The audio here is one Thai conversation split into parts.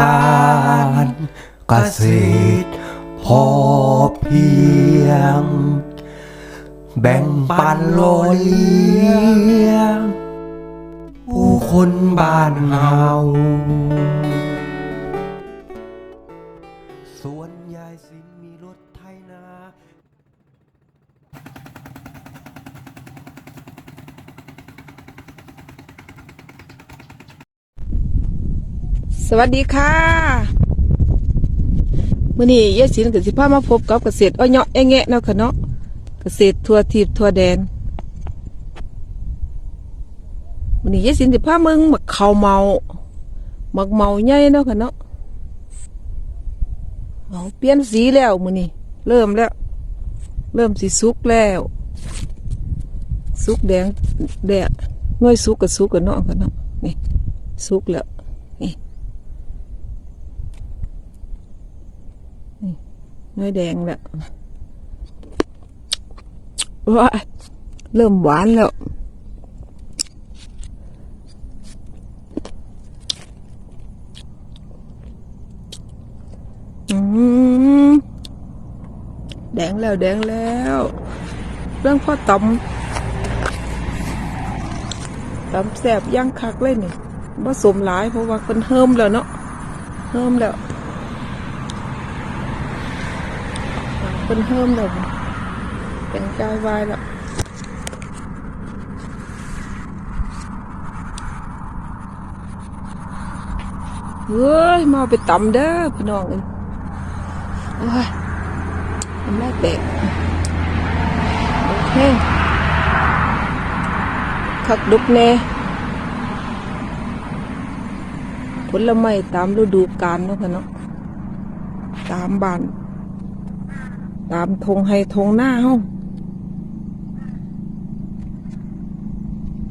การเกษตรพอเพียง แบ่งปันโลยเลี้ยงผู้คนบ้านเฮา สวัสดีค่ะมื่อนี้ยายศิลป์กับสิพามาพบกับเกษตรอ้อยเนาะแอะแงะเนาะค่ะเนาะเกษตรทั่วทิพย์ทั่วแดนมื่อนี้ยายศิลป์สิพามึงมักเขาเมามักเมาใหญ่เนาะค่ะเนาะเอาเปลี่ยนสีแล้วมื่อนี้เริ่มแล้ว เริ่มสิสุกแล้วสุกแดงแดงน้อยสุกกับสุกกับเนาะค่ะเนาะนี่สุกแล้ว น้อยแดงแล้วว้าเริ่มหวานแล้วอืมแดงแล้ว แดงแล้ว เรื่องพ่อตำตำแสบย่างคักเลยนี่ผสมหลายเพราะว่าคนเฮิมแล้วเนาะเฮิมแล้ว เป็นเพิ่มเลยเป็นกายวายแล้วเฮ้ยมาเอาไปตำเด้อพี่น้องเอ้ยโอ้ยทำได้แตกโอเคคักดุกแน่ผลไม้ตามฤดูกาลเนาะค่ะเนาะตามบ้าน ตามธงให้ธงหน้าเฮา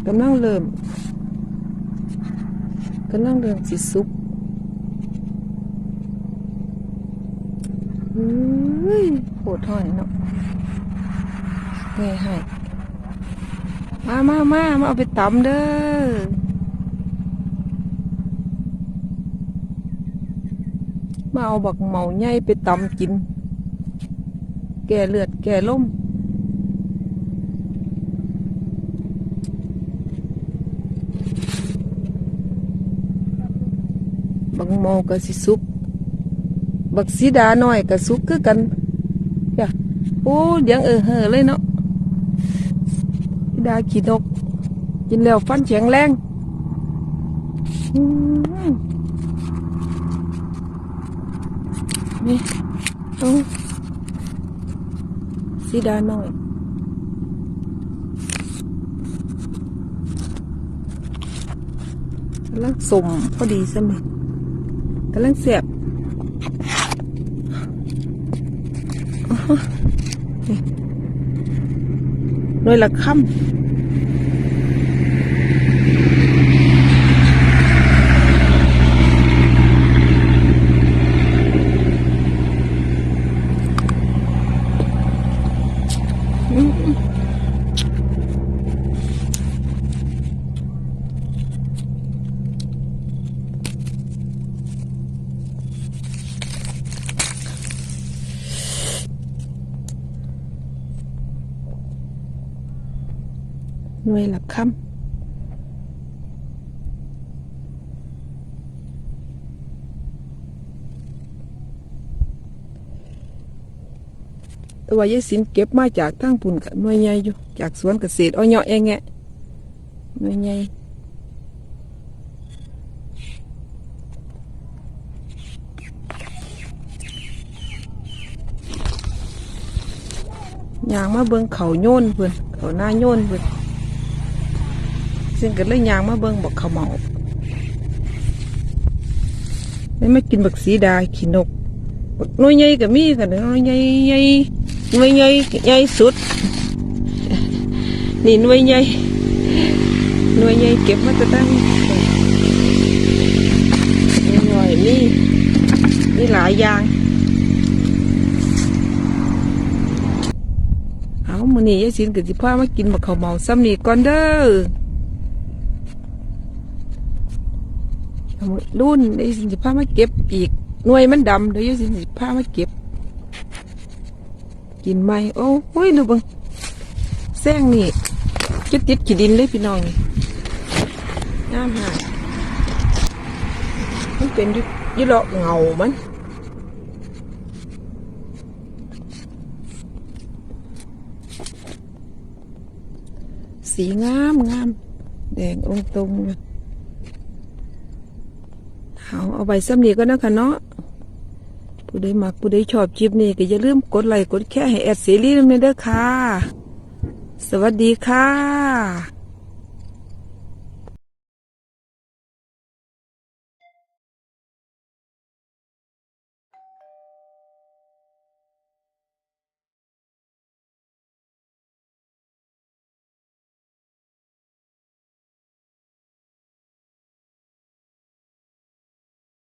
กำลังเริ่มกำลังเริ่มสิสุกเฮ้ยโหดถอยเนาะแง่ให้มามามามาเอาไปตำเด้อมาเอาบักเมาใหญ่ไปตำกิน แก่เลือดแก่ล่มบักโมก็สิสุกบักสีดาหน้อยก็สุกคือกันจ้ะโอ้ยังเออเฮอเลยเนาะสีดาขี้นก กินแล้วฟันแข็งแรงนี่เอา สีดาหน่อยกำลังสมพอดีสมกำลังเสียบอ๋อนี่หน่วยละค่ำอืม หน่วยละค่ำแต่ว่ายายสินเก็บมาจากทางปุ่นกับหน่วยใหญ่อยู่ จากสวนเกษตรอ้อยเนาะเองแงะหน่วยใหญ่ยางมาเบิ่งเขาโยนเพิ่นเขาหน้าโยนเพิ่น ซึ่งก็เลยยางมาเบิ่งบอกเขาเมาไม่ไม่กินบักสีดาขี้นกบักหน้อยใหญ่ก็มีค่ะหน้อยใหญ่ใหญ่หน้อยใหญ่ใหญ่สุด นี่หน่วยใหญ่หน่วยใหญ่เก็บมาจะตั้งหน่อยนี่นี่หลายอย่างเอามื้อนี้ยายสินก็สิพามากินบักข้าวเมาซ้ำนี่ก่อนเด้อ เอามา รุ่นเดี๋ยวสิพามาเก็บอีกหน่วยมันดำเดี๋ยวสิพามาเก็บ กินไหมโอ้โอ้ยดูบังแซงนี่จะติดขีดินเลยพี่น้องนี่น้ำหายมันเป็นยุยุเละเงามันสีงามงามแดงองตรงเลย เอาเอาไปซ้ำนี้ก็นะคะเนาะผู้ใดมักผู้ใดชอบคลิปนี้ก็อย่าลืมกดไลค์กดแค่ให้แอดเสรีนั่นเด้อค่ะ สวัสดีค่ะ